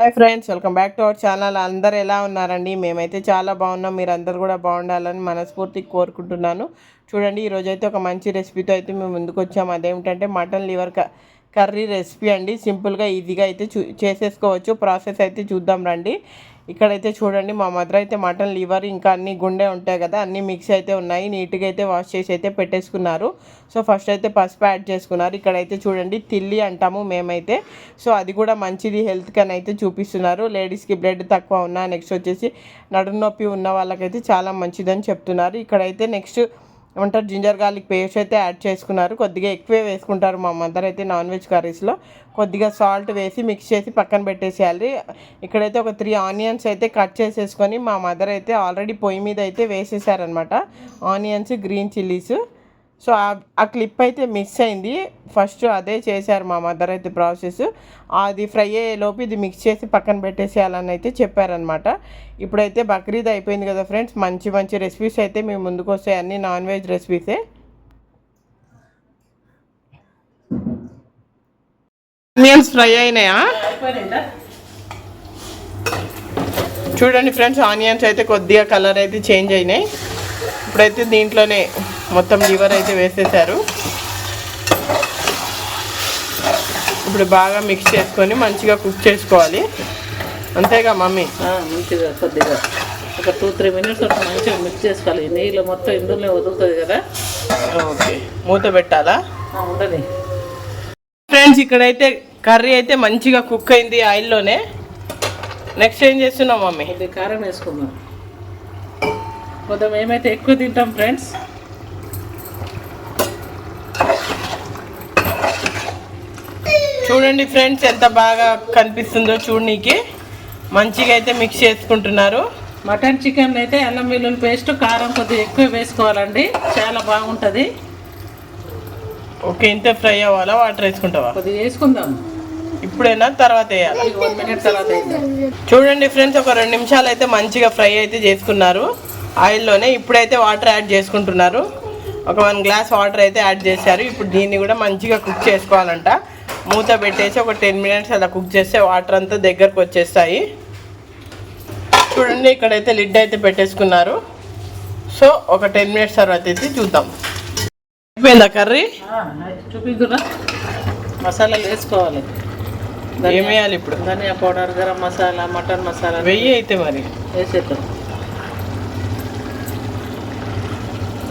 Hi friends welcome back to our channel. అందరు ఎలా ఉన్నారండి? మేమైతే చాలా బాగున్నాం. మీరందరూ కూడా బాగుండాలని మనస్ఫూర్తి కోరుకుంటున్నాను. చూడండి ఈరోజైతే ఒక మంచి రెసిపీతో అయితే మేము ముందుకు వచ్చాము అదేమిటంటే మటన్ లివర్ క కర్రీ రెసిపీ అండి. సింపుల్గా ఈజీగా అయితే చూ చేసేసుకోవచ్చు. ప్రాసెస్ అయితే చూద్దాం రండి. ఇక్కడైతే చూడండి మా మదర్ అయితే మటన్ లివర్ ఇంకా అన్ని గుండె ఉంటాయి కదా అన్ని మిక్స్ అయితే ఉన్నాయి. నీట్గా అయితే వాష్ చేసి అయితే పెట్టేసుకున్నారు. సో ఫస్ట్ అయితే పసుపు యాడ్ చేసుకున్నారు. ఇక్కడైతే చూడండి తిల్లి అంటాము మేమైతే. సో అది కూడా మంచిది హెల్త్ అని అయితే చూపిస్తున్నారు. లేడీస్కి బ్లడ్ తక్కువ ఉన్నా నెక్స్ట్ వచ్చేసి నడుము నొప్పి ఉన్న వాళ్ళకైతే చాలా మంచిదని చెప్తున్నారు. ఇక్కడైతే నెక్స్ట్ ఏమంటారు జింజర్ గార్లిక్ పేస్ట్ అయితే యాడ్ చేసుకున్నారు. కొద్దిగా ఎక్కువే వేసుకుంటారు మా మదర్ అయితే నాన్ వెజ్ కర్రీస్లో. కొద్దిగా సాల్ట్ వేసి మిక్స్ చేసి పక్కన పెట్టేసేయాలి ఇక్కడైతే ఒక త్రీ ఆనియన్స్ అయితే కట్ చేసేసుకొని మా మదర్ అయితే ఆల్రెడీ పొయ్యి మీద అయితే వేసేసారనమాట ఆనియన్స్ గ్రీన్ చిల్లీస్. సో ఆ- క్లిప్ అయితే మిస్ అయింది. ఫస్ట్ అదే చేశారు మా మదర్ అయితే ప్రాసెస్ అది ఫ్రై అయ్యేలోపు ఇది మిక్స్ చేసి పక్కన పెట్టేసేయాలని అయితే చెప్పారనమాట ఇప్పుడైతే బక్రీద్ అయిపోయింది కదా ఫ్రెండ్స్ మంచి మంచి రెసిపీస్ అయితే మేము ముందుకు వస్తాయి. అన్ని నాన్ వెజ్ రెసిపీసే ఆనియన్స్ ఫ్రై అయినాయా? చూడండి ఫ్రెండ్స్ ఆనియన్స్ అయితే కొద్దిగా కలర్ అయితే చేంజ్ అయినాయి. ఇప్పుడైతే దీంట్లోనే మొత్తం లివర్ అయితే వేసేసారు. ఇప్పుడు బాగా మిక్స్ చేసుకొని మంచిగా కుక్ చేసుకోవాలి. అంతేగా మమ్మీ? మంచిగా కొద్దిగా ఒక టూ త్రీ మినిట్స్ అట్లా మంచిగా మిక్స్ చేసుకోవాలి. నీళ్ళు మొత్తం ఇందులోనే వదులుతుంది కదా? ఓకే. మూత పెట్టాలా? ఉండని. ఫ్రెండ్స్ ఇక్కడైతే కర్రీ అయితే మంచిగా కుక్ అయింది ఆయిల్లోనే. నెక్స్ట్ ఏం చేస్తున్నాం మమ్మీ? కారం వేసుకుందాం. కొద్దిగా మేమైతే ఎక్కువ తింటాం ఫ్రెండ్స్ చూడండి ఫ్రెండ్స్ ఎంత బాగా కనిపిస్తుందో చూడనీకి. మంచిగా అయితే మిక్స్ చేసుకుంటున్నారు. మటన్ చికెన్ అయితే అల్లం వెల్లుల్లి పేస్ట్ కారం కొద్దిగా ఎక్కువ వేసుకోవాలండి. చాలా బాగుంటుంది. ఓకే ఇంత ఫ్రై అవ్వాలా? వాటర్ వేసుకుంటావా? కొద్దిగా వేసుకుందాం. ఇప్పుడైనా? తర్వాత వేయాలి? వన్ మినిట్ తర్వాత వేద్దాం. చూడండి ఫ్రెండ్స్ ఒక రెండు నిమిషాలు అయితే మంచిగా ఫ్రై అయితే చేసుకున్నారు. ఆయిల్లోనే ఇప్పుడైతే వాటర్ యాడ్ చేసుకుంటున్నారు. ఒక వన్ గ్లాస్ వాటర్ అయితే యాడ్ చేశారు. ఇప్పుడు దీన్ని కూడా మంచిగా కుక్ చేసుకోవాలంట. మూత పెట్టేసి ఒక టెన్ మినిట్స్ అలా కుక్ చేస్తే వాటర్ అంతా దగ్గరకు వచ్చేస్తాయి. చూడండి ఇక్కడైతే లిడ్ అయితే పెట్టేసుకున్నారు. సో ఒక టెన్ మినిట్స్ తర్వాత అయితే చూద్దాం. అయిపోయిందా కర్రీ? చూపిద్దురా మసాలాలు వేసుకోవాలి. ఏం వేయాలి ఇప్పుడు? Dhania powder garam masala mutton masala. వెయ్యి అయితే మరి. వేసేద్దాం.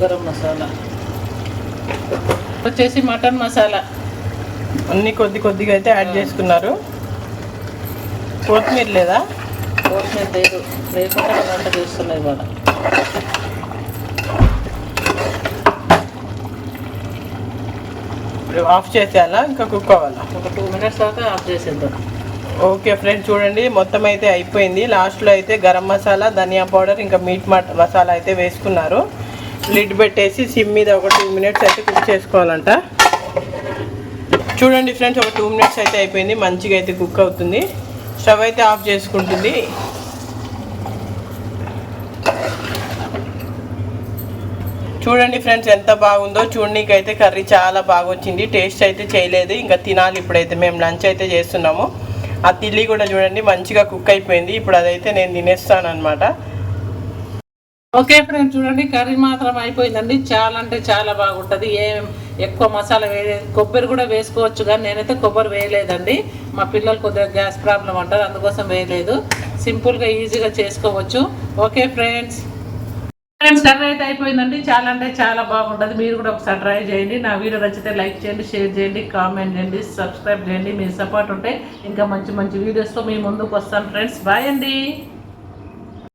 గరం మసాలా. వచ్చేసి మటన్ మసాలా. అన్ని కొద్ది కొద్దిగా అయితే యాడ్ చేసుకున్నారు. కొత్తిమీర లేదా? కొత్తిమీర లేదు. లేకుండా వంట ఇప్పుడు ఆఫ్ చేసేయాలా? ఇంకా కుక్ అవ్వాలా ఒక టూ మినిట్స్ తర్వాత ఆఫ్ చేసేద్దాం. ఓకే ఫ్రెండ్స్ చూడండి. మొత్తం అయితే అయిపోయింది. లాస్ట్లో అయితే గరం మసాలా ధనియా పౌడర్ ఇంకా మీట్ మట మసాలా అయితే వేసుకున్నారు. లిడ్ పెట్టేసి సిమ్ మీద ఒక టూ మినిట్స్ అయితే కుక్ చేసుకోవాలంట. చూడండి ఫ్రెండ్స్ ఒక టూ మినిట్స్ అయితే అయిపోయింది. మంచిగా అయితే కుక్ అవుతుంది. స్టవ్ అయితే ఆఫ్ చేసుకుంటుంది. చూడండి ఫ్రెండ్స్ ఎంత బాగుందో. చూడనీకి అయితే కర్రీ చాలా బాగా వచ్చింది. టేస్ట్ అయితే చేయలేదు. ఇంకా తినాలి ఇప్పుడైతే. మేము లంచ్ అయితే చేస్తున్నాము. ఆ తిల్లి కూడా చూడండి మంచిగా కుక్ అయిపోయింది. ఇప్పుడు అదైతే నేను తినేస్తాను అనమాట ఓకే ఫ్రెండ్స్ చూడండి కర్రీ మాత్రం అయిపోయిందండి. చాలా అంటే చాలా బాగుంటుంది. ఏం ఎక్కువ మసాలా వేయలే కొబ్బరి కూడా వేసుకోవచ్చు కానీ నేనైతే కొబ్బరి వేయలేదండి. మా పిల్లలు కొద్దిగా గ్యాస్ ప్రాబ్లం అంటారు అందుకోసం వేయలేదు. సింపుల్గా ఈజీగా చేసుకోవచ్చు. Okay friends. ఫ్రెండ్స్ కర్రీ అయితే అయిపోయిందండి. చాలా అంటే చాలా బాగుంటుంది. మీరు కూడా ఒకసారి ట్రై చేయండి. నా వీడియో నచ్చితే లైక్ చేయండి షేర్ చేయండి కామెంట్ చేయండి సబ్స్క్రైబ్ చేయండి. మీ సపోర్ట్ ఉంటే ఇంకా మంచి మంచి వీడియోస్తో మీ ముందుకు వస్తాను ఫ్రెండ్స్. బాయ్ అండి.